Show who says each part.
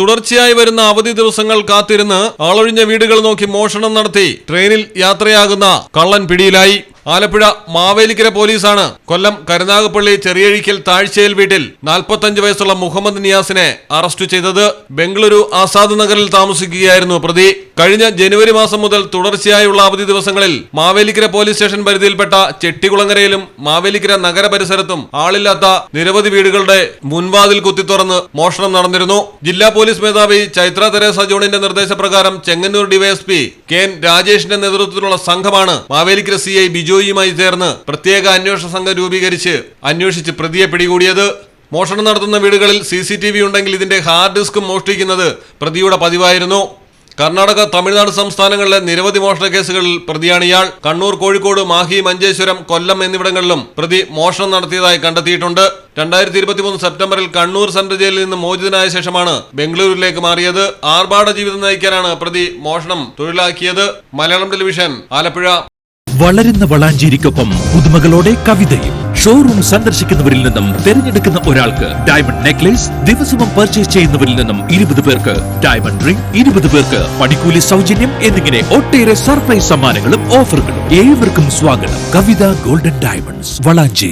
Speaker 1: തുടർച്ചയായി വരുന്ന അവധി ദിവസങ്ങൾ കാത്തിരുന്ന് ആളൊഴിഞ്ഞ വീടുകൾ നോക്കി മോഷണം നടത്തി ട്രെയിനിൽ യാത്രയാകുന്ന കള്ളൻ പിടിയിലായി. ആലപ്പുഴ മാവേലിക്കര പോലീസാണ് കൊല്ലം കരുനാഗപ്പള്ളി ചെറിയഴിക്കൽ താഴ്ചയിൽ വീട്ടിൽ നാൽപ്പത്തഞ്ച് വയസ്സുള്ള മുഹമ്മദ് നിയാസിനെ അറസ്റ്റ് ചെയ്തത് ബംഗളൂരു ആസാദ് നഗറിൽ താമസിക്കുകയായിരുന്നു പ്രതി. കഴിഞ്ഞ ജനുവരി മാസം മുതൽ തുടർച്ചയായുള്ള അവധി ദിവസങ്ങളിൽ മാവേലിക്കര പോലീസ് സ്റ്റേഷൻ പരിധിയിൽപ്പെട്ട ചെട്ടികുളങ്ങരയിലും മാവേലിക്കര നഗര പരിസരത്തും ആളില്ലാത്ത നിരവധി വീടുകളുടെ മുൻവാതിൽ കുത്തിത്തുറന്ന് മോഷണം നടന്നിരുന്നു. ജില്ലാ പോലീസ് മേധാവി ചൈത്ര തെരേസ ജോണിന്റെ നിർദ്ദേശപ്രകാരം ചെങ്ങന്നൂർ ഡിവൈഎസ്പി കെ രാജേഷിന്റെ നേതൃത്വത്തിലുള്ള സംഘമാണ് മാവേലിക്കര സി ഐ ബിജോയുമായി ചേർന്ന് പ്രത്യേക അന്വേഷണ സംഘം രൂപീകരിച്ച് അന്വേഷിച്ച് പ്രതിയെ പിടികൂടിയത്. മോഷണം നടത്തുന്ന വീടുകളിൽ സി സി ടി വി ഉണ്ടെങ്കിൽ ഇതിന്റെ ഹാർഡ് ഡിസ്കും മോഷ്ടിക്കുന്നത് പ്രതിയുടെ പതിവായിരുന്നു. കർണാടക തമിഴ്നാട് സംസ്ഥാനങ്ങളിലെ നിരവധി മോഷണ കേസുകളിൽ പ്രതിയാണ് ഇയാൾ. കണ്ണൂർ കോഴിക്കോട് മാഹി മഞ്ചേശ്വരം കൊല്ലം എന്നിവിടങ്ങളിലും പ്രതി മോഷണം നടത്തിയതായി കണ്ടെത്തിയിട്ടുണ്ട്. രണ്ടായിരത്തി ഇരുപത്തിമൂന്ന് സെപ്റ്റംബറിൽ കണ്ണൂർ സെൻട്രൽ ജയിലിൽ നിന്ന് മോചിതനായ ശേഷമാണ് ബംഗളൂരുവിലേക്ക് മാറിയത്. ആർഭാട ജീവിതം നയിക്കാനാണ് പ്രതി മോഷണം തൊഴിലാക്കിയത്. മലയാളം ടെലിവിഷൻ ആലപ്പുഴ.
Speaker 2: വളരുന്ന വളാഞ്ചേരിക്കൊപ്പം പുതുമകളോടെ കവിതയും. ഷോറൂം സന്ദർശിക്കുന്നവരിൽ നിന്നും തിരഞ്ഞെടുക്കുന്ന ഒരാൾക്ക് ഡയമണ്ട് നെക്ലേസ് ദിവസവും പർച്ചേസ് ചെയ്യുന്നവരിൽ നിന്നും ഇരുപത് പേർക്ക് ഡയമണ്ട് റിംഗ് ഇരുപത് പേർക്ക് പണിക്കൂലി സൗജന്യം എന്നിങ്ങനെ ഒട്ടേറെ സർപ്രൈസ് സമ്മാനങ്ങളും ഓഫറുകളും ഏവർക്കും സ്വാഗതം. Kavitha golden diamonds Valanchery.